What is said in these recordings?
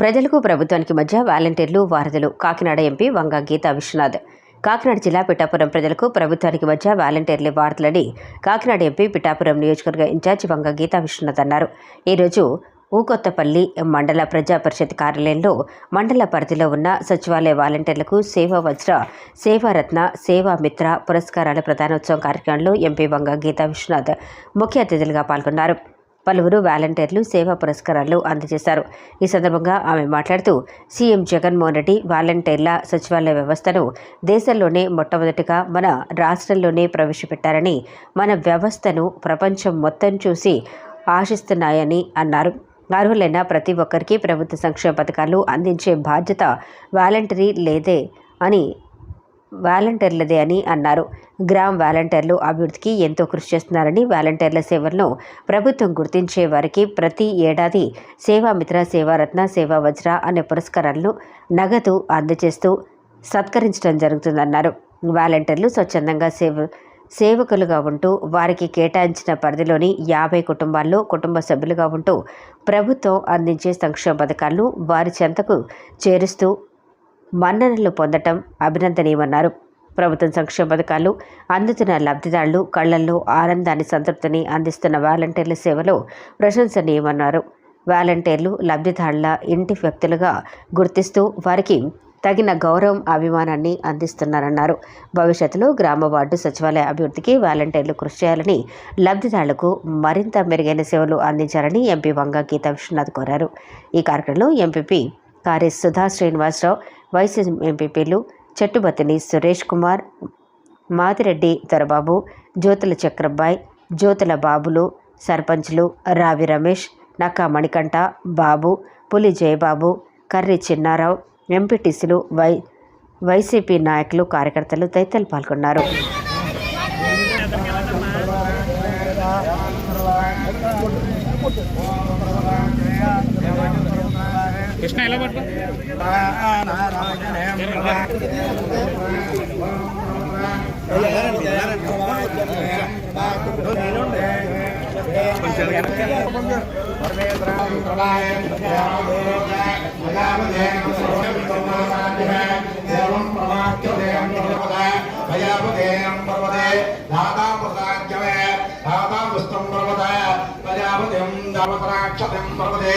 ప్రజలకు ప్రభుత్వానికి మధ్య వాలంటీర్లు వారధులు కాకినాడ ఎంపీ వంగ గీతా విశ్వనాథ్. కాకినాడ జిల్లా పిఠాపురం ప్రజలకు ప్రభుత్వానికి మధ్య వాలంటీర్లే వారధులని కాకినాడ ఎంపీ పిఠాపురం నియోజకవర్గ ఇన్ఛార్జి వంగ గీతా విశ్వనాథ్ అన్నారు. ఈరోజు ఊకొత్తపల్లి మండల ప్రజా పరిషత్ కార్యాలయంలో మండల పరిధిలో ఉన్న సచివాలయ వాలంటీర్లకు సేవా వజ్ర సేవారత్న సేవా మిత్ర పురస్కారాల ప్రధానోత్సవం కార్యక్రమంలో ఎంపీ వంగ గీతా విశ్వనాథ్ ముఖ్య అతిథులుగా పాల్గొన్నారు. పలువురు వాలంటీర్లు సేవా పురస్కారాలు అందజేశారు. ఈ సందర్భంగా ఆమె మాట్లాడుతూ సీఎం జగన్మోహన్ రెడ్డి వాలంటీర్ల సచివాలయ వ్యవస్థను దేశంలోనే మొట్టమొదటిగా మన రాష్ట్రంలోనే ప్రవేశపెట్టారని మన వ్యవస్థను ప్రపంచం మొత్తం చూసి ఆశిస్తున్నాయని అన్నారు. అర్హులైన ప్రతి ఒక్కరికి ప్రభుత్వ సంక్షేమ పథకాలు అందించే బాధ్యత వాలంటరీ లేదే అని వాలంటీర్లదే అని అన్నారు. గ్రామ వాలంటీర్లు అభివృద్ధికి ఎంతో కృషి చేస్తున్నారని వాలంటీర్ల సేవలను ప్రభుత్వం గుర్తించే వారికి ప్రతి ఏడాది సేవామిత్ర సేవారత్న సేవా వజ్ర అనే పురస్కారాలను నగదు అందజేస్తూ సత్కరించడం జరుగుతుందన్నారు. వాలంటీర్లు స్వచ్ఛందంగా సేవ సేవకులుగా ఉంటూ వారికి కేటాయించిన పరిధిలోని యాభై కుటుంబాల్లో కుటుంబ సభ్యులుగా ఉంటూ ప్రభుత్వం అందించే సంక్షేమ పథకాలను వారి చెంతకు చేరుస్తూ మన్ననలు పొందటం అభినందనీయమన్నారు. ప్రభుత్వం సంక్షేమ పథకాలు అందుతున్న లబ్ధిదారులు కళ్ళల్లో ఆనందాన్ని సంతృప్తిని అందిస్తున్న వాలంటీర్ల సేవలో ప్రశంసనీయమన్నారు. వాలంటీర్లు లబ్ధిదారుల ఇంటి వ్యక్తులుగా గుర్తిస్తూ వారికి తగిన గౌరవం అభిమానాన్ని అందిస్తున్నారన్నారు. భవిష్యత్తులో గ్రామ వార్డు సచివాలయ అభివృద్ధికి వాలంటీర్లు కృషి చేయాలని లబ్ధిదారులకు మరింత మెరుగైన సేవలు అందించాలని ఎంపీ వంగ గీతా విశ్వనాథ్ కోరారు. ఈ కార్యక్రమంలో ఎంపీపీ కారి సుధా శ్రీనివాసరావు వైసీపీ ఎంపీపీలు చెట్టుబతిని సురేష్ కుమార్ మాదిరెడ్డి దొరబాబు జ్యోతుల చక్రబ్బాయి జ్యోతుల బాబులు సర్పంచ్లు రావి రమేష్ నక్కా మణికంఠ బాబు పులి జయబాబు కర్రి చిన్నారావు ఎంపీటీసీలు వై వైసీపీ నాయకులు కార్యకర్తలు తదితరులు పాల్గొన్నారు. కృష్ణ ఎలా పట్టు దాతామృతాక్షతం పర్వతే దాతామృత రాధావిష్టం పర్వతే.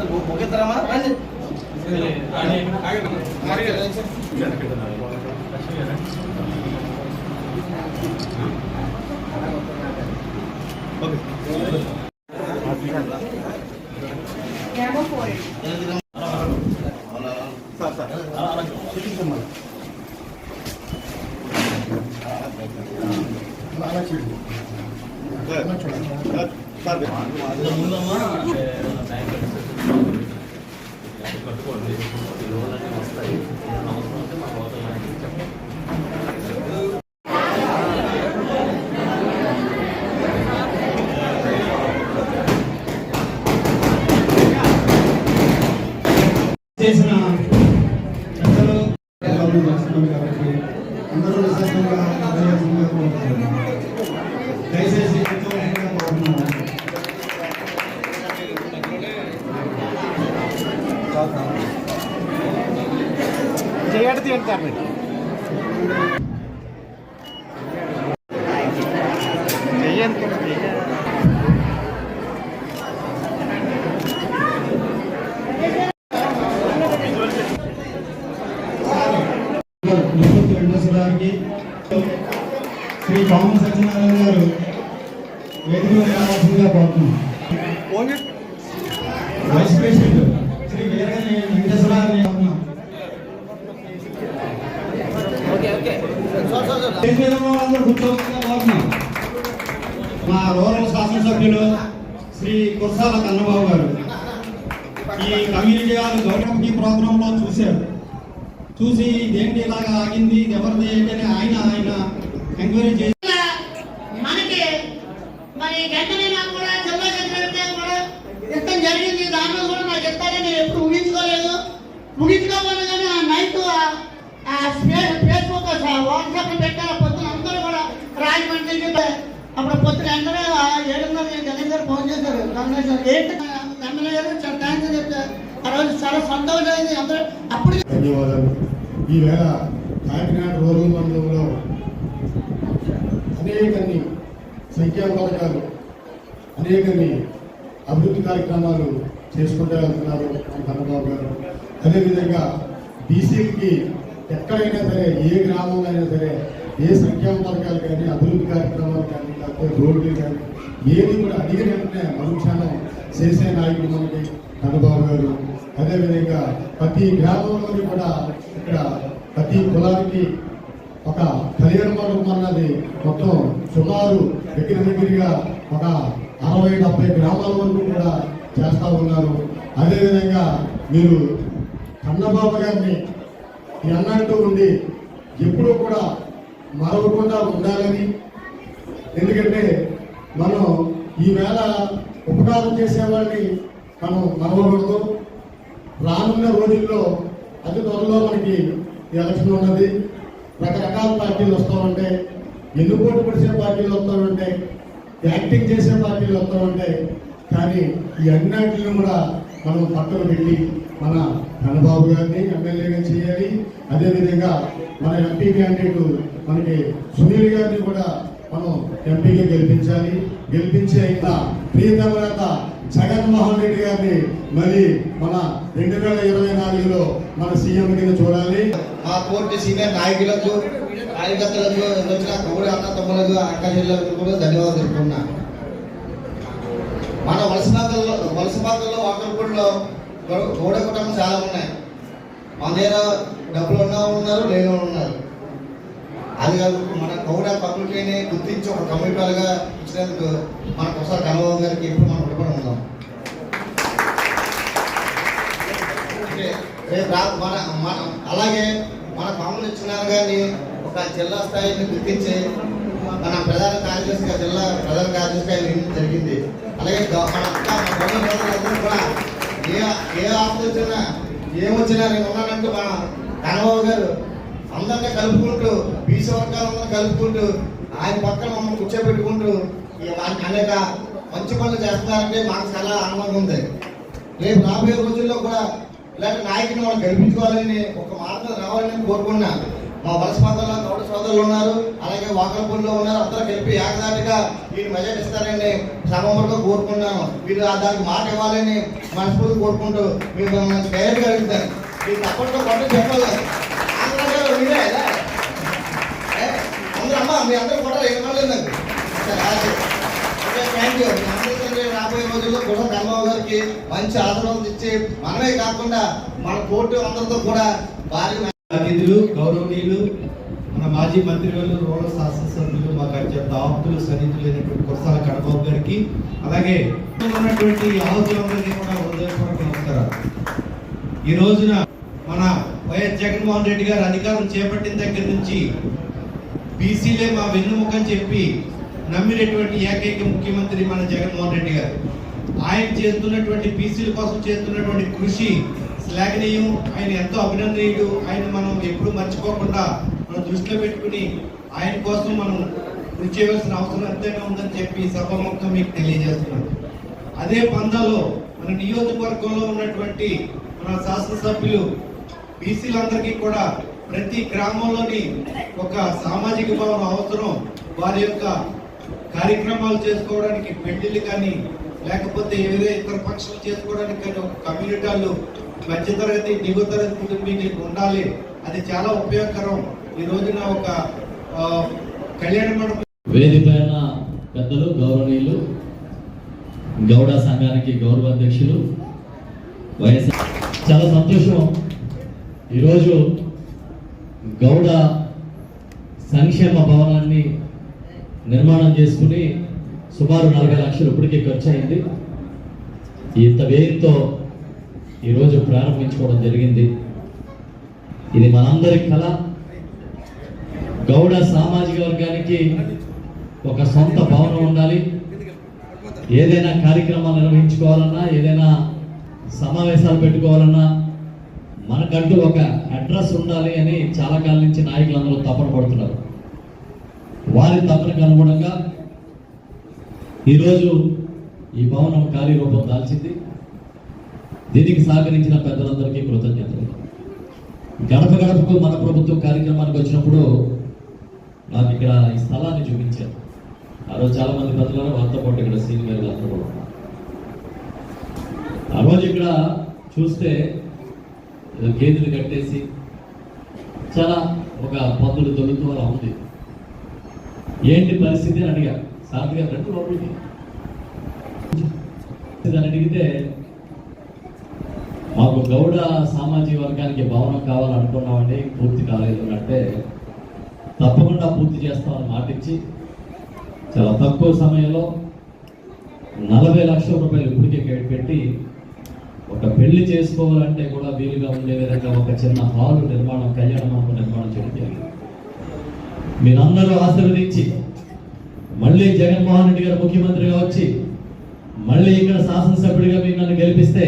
సుమూర్తమస్తు రండి అలా ప్రజాపతిం ప్రభాస్మి వాసుదాయన మహా పురుషోత్తాయన మహా నారాయణ మహా ఆదిత్యాయన ఉపేంద్రని శ్రీకృష్ణ చేసిన పెద్దలు కాబట్టి గారికి శ్రీ పవన్ సత్యనారాయణ గారు వేదిక మీద రావాల్సిందిగా కోరుతున్నాం. వైస్ ప్రెసిడెంట్ శ్రీ వీరగని వెంకటేశ్వర గారిని. మా రూరల్ శాసనసభ్యులు శ్రీ కుర్సాల కన్నబాబు గారు. ఈ కమ్యూనిటీ హాల్ గౌరవంకి ప్రోగ్రామ్లో చూశారు. చూసి ఇదేంటి ఇలాగా ఆగింది ఎవరిది ఏంటి అని ఆయన ఆయన ఎంక్వైరీ చేసి మనకి మరి వెంటనే కూడా జిల్లా సెక్రటరీ కూడా జరిగింది. దానిలో కూడా నాకు నేను ఎప్పుడు ఊహించుకోలేదు. ఊహించుకోవాలి ఆ నైట్ ఫేస్బుక్ వాట్సాప్ పెట్టారు. పొద్దున అందరూ కూడా రాజమండ్రికి అప్పుడు పొద్దున వెంటనే ఆ ఏడున్నర గారు ఫోన్ చేశారు. ఏంటి? ఎమ్మెల్యే గారు చాలా థ్యాంక్స్ చెప్తారు రోజు చాలా సంతోషం అయింది అందరూ అప్పుడు ధన్యవాదాలు. ఈవేళ కాకినాడ రూరల్ మండలంలో అనేకన్ని సంఖ్యా పథకాలు అనేకన్ని అభివృద్ధి కార్యక్రమాలు చేసుకుంటూ వెళ్తున్నారు కన్నబాబు గారు. అదేవిధంగా బీసీలకి ఎక్కడైనా సరే ఏ గ్రామంలో అయినా సరే ఏ సంక్షేమ పథకాలు కానీ అభివృద్ధి కార్యక్రమాలు కానీ లేకపోతే రోడ్లు కానీ ఏది కూడా అడిగిన వెంటనే మరుక్షణం చేసే నాయకుడు మనకి కన్నబాబు గారు. అదేవిధంగా ప్రతి గ్రామంలోని కూడా ఇక్కడ ప్రతి కులానికి ఒక కళ్యాణ మండపం అన్నది మొత్తం సుమారు దగ్గర దగ్గరగా ఒక అరవై డెబ్బై గ్రామాల వరకు కూడా చేస్తూ ఉన్నారు. అదేవిధంగా మీరు కన్నబాబు గారిని అన్నట్టు ఉండి ఎప్పుడూ కూడా మరవకుండా ఉండాలని ఎందుకంటే మనం ఈవేళ ఉపకారం చేసేవాడిని మనం మరవకూడదు రానున్న రోజుల్లో అతి త్వరలో మనకి ఎలక్షన్ ఉన్నది. రకరకాల పార్టీలు వస్తూ ఉంటాయి ఎన్నుకోటు పడిసే పార్టీలు వస్తూ ఉంటాయి యాక్టింగ్ చేసే పార్టీలు వస్తూ కానీ ఈ అన్నింటిని కూడా మనం పక్కన పెట్టి మన ఘనబాబు గారిని ఎమ్మెల్యేగా చేయాలి. అదేవిధంగా మన ఎంపీ క్యాండిడేట్ మనకి సునీల్ గారిని కూడా మనం ఎంపీగా గెలిపించాలి. గెలిపించే అయిన ప్రియతమనేత జగన్మోహన్ రెడ్డి గారిని మరి మన రెండు వేల ఇరవై నాలుగులో మన సీఎం కింద చూడాలి. ఆ కోర్టు సీనియర్ నాయకులకు కార్యకర్తలకు వచ్చిన కౌడి అన్న తమ్ములకు అక్క చెల్లెలకు కూడా ధన్యవాదాలు తెలుపుకున్నా మన వలసపాకల్లో వలసపాకల్లో వాకర్పూడిలో గౌడ కుటుంబం చాలా ఉన్నాయి. మన దగ్గర డబ్బులు ఉన్న ఉన్నారు లేని ఉన్నారు. అది కాదు మన గౌడ కమ్యూనిటీని గుర్తించి ఒక కమ్యూనిటీలుగా ఇచ్చినందుకు మనకు ఒకసారి కన్నబాబు గారికి ఎప్పుడు మనం రుణపడి ఉందాం. రేపు మన మన అలాగే మన పాములు ఇచ్చినారు కానీ ఒక జిల్లా స్థాయిని గుర్తించి మన ప్రధాన కార్యదర్శిగా జిల్లా ప్రధాన కార్యదర్శిగా నియమించడం జరిగింది. అలాగే మన అక్క, మన కూడా ఏ ఏ ఆఫర్ వచ్చినా ఏమొచ్చినా నేను ఉన్నానంటూ మన కన్నబాబు గారు అందరినీ కలుపుకుంటూ బీసీ వర్గాలందరూ కలుపుకుంటూ ఆయన పక్కన మమ్మల్ని కూర్చోబెట్టుకుంటూ ఈ అనేక మంచి పనులు చేస్తున్నారంటే మాకు చాలా ఆనందంగా ఉంది. రేపు రాబోయే రోజుల్లో కూడా ఇలాంటి నాయకుని మనం గెలిపించుకోవాలని ఒక మార్గం రావాలని కోరుకున్నా మా వలస ప్రాంతాల్లో గౌడ సోదరులు ఉన్నారు. అలాగే వాకలపూర్లో ఉన్నారు. అందరూ గెలిపి ఏకదాటిగా వీరు మెజార్టీ ఇస్తారని సభములుగా కోరుకున్నాను వీరు దానికి మాట ఇవ్వాలని మనస్ఫూర్తి కోరుకుంటూ మీరు మమ్మల్ని డైరెక్ట్గా అడుగుతారు మీరు తప్పకుండా కొట్ట చెప్పాలి. మీరే ఇలా. అందరూ అమ్మా మీ అందరూ కూడా ఇవ్వలేదు నాకు ఓకే, థ్యాంక్ యూ. రాబోయే రోజుల్లో కూడా ధర్మరావు గారికి మంచి ఆదరణ ఇచ్చి మనమే కాకుండా మన కోర్టు అందరితో కూడా భారీ అతిథులు గౌరవనీయులు మన మాజీ మంత్రి మంత్రివర్యులు రూరల్ శాసనసభ్యులు మాకు అత్యంత ఆప్తులు సన్నిధులైనటువంటి కురసాల కడబాబు గారికి అలాగే ఉన్నటువంటి ఆహుతులందరికీ కూడా హృదయపూర్వక నమస్కారాలు ఈ రోజున జగన్మోహన్ రెడ్డి గారు అధికారం చేపట్టిన దగ్గర నుంచి బీసీలే మా వెన్నుముఖం చెప్పి నమ్మినటువంటి ఏకైక ముఖ్యమంత్రి మన జగన్మోహన్ రెడ్డి గారు. ఆయన చేస్తున్నటువంటి బీసీల కోసం చేస్తున్నటువంటి కృషి శ్లాఘనీయం. ఆయన ఎంతో అభినందనీయుడు. ఆయన మనం ఎప్పుడూ మర్చిపోకుండా మనం దృష్టిలో పెట్టుకుని ఆయన కోసం మనం కృషి చేయవలసిన అవసరం ఎంతైనా ఉందని చెప్పి సభముఖం మీకు తెలియజేస్తున్నాను. అదే పందాలో మన నియోజకవర్గంలో ఉన్నటువంటి మన శాసనసభ్యులు బీసీలందరికీ కూడా ప్రతి గ్రామంలోని ఒక సామాజిక భవనం అవసరం. వారి యొక్క కార్యక్రమాలు చేసుకోవడానికి పెళ్ళిళ్ళు కానీ లేకపోతే ఏదైనా ఇతర ఫంక్షన్లు చేసుకోవడానికి కానీ ఒక కమ్యూనిటీలు మధ్యతరగతి దిగువ తరగతి ఉండాలి. అది చాలా ఉపయోగకరం. ఈ రోజున ఒక కళ్యాణ మండపం వేదికైన పెద్దలు గౌరవనీయులు గౌడ సంఘానికి గౌరవ అధ్యక్షులు వైఎస్ఆర్ చాలా సంతోషం. ఈరోజు గౌడ సంక్షేమ భవనాన్ని నిర్మాణం చేసుకుని సుమారు నలభై లక్షలు ఇప్పటికే ఖర్చు అయింది ఇంత వ్యయంతో ఈరోజు ప్రారంభించుకోవడం జరిగింది. ఇది మనందరి కళ గౌడ సామాజిక వర్గానికి ఒక సొంత భవనం ఉండాలి. ఏదైనా కార్యక్రమాలు నిర్వహించుకోవాలన్నా ఏదైనా సమావేశాలు పెట్టుకోవాలన్నా మనకంటూ ఒక అడ్రస్ ఉండాలి అని చాలా కాలం నుంచి నాయకులందరూ తపన పడుతున్నారు. వారి తపనకు అనుగుణంగా ఈరోజు ఈ భవనం కార్యరూపం దాల్చింది. దీనికి సహకరించిన పెద్దలందరికీ కృతజ్ఞతలు. గడప గడపకు మన ప్రభుత్వం కార్యక్రమానికి వచ్చినప్పుడు నాకు ఇక్కడ ఈ స్థలాన్ని చూపించారు. ఆ రోజు చాలా మంది పెద్దలను వారితో పాటు ఇక్కడ సీనియర్ అందరూ ఆ రోజు ఇక్కడ చూస్తే గేదెలు కట్టేసి చాలా ఒక పందులు దొరుకుతూ అలా ఉంది ఏంటి పరిస్థితి అని అడిగా. సార్ గారు రెండు లోపలికి అని అడిగితే మాకు గౌడ సామాజిక వర్గానికి భవనం కావాలనుకున్నామండి పూర్తి కాలేదు అంటే తప్పకుండా పూర్తి చేస్తామని మాటిచ్చి చాలా తక్కువ సమయంలో నలభై లక్షల రూపాయలు ఇప్పటికే పెట్టి ఒక పెళ్ళి చేసుకోవాలంటే కూడా వీలుగా ఉండే విధంగా ఒక చిన్న హాలు నిర్మాణం కళ్యాణ మండపం నిర్మాణం చేయడం జరిగింది మీరందరూ ఆశీర్వదించి మళ్ళీ జగన్మోహన్ రెడ్డి గారు ముఖ్యమంత్రిగా వచ్చి మళ్ళీ ఇక్కడ శాసనసభ్యుడిగా మీరు నన్ను గెలిపిస్తే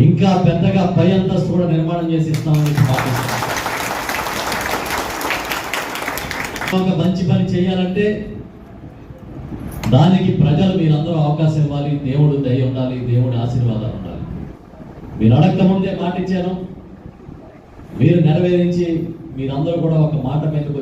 ఇంకా పెద్దగా పై అంతస్తు కూడా నిర్మాణం చేసి ఇస్తామని ఒక మంచి పని చేయాలంటే దానికి ప్రజలు మీరందరూ అవకాశం ఇవ్వాలి దేవుడు దయ ఉండాలి దేవుడి ఆశీర్వాదాలు ఉండాలి. మీరు అడగక ముందే మాట ఇచ్చాను మీరు నెరవేరించి మీరందరూ కూడా ఒక మాట మీదకి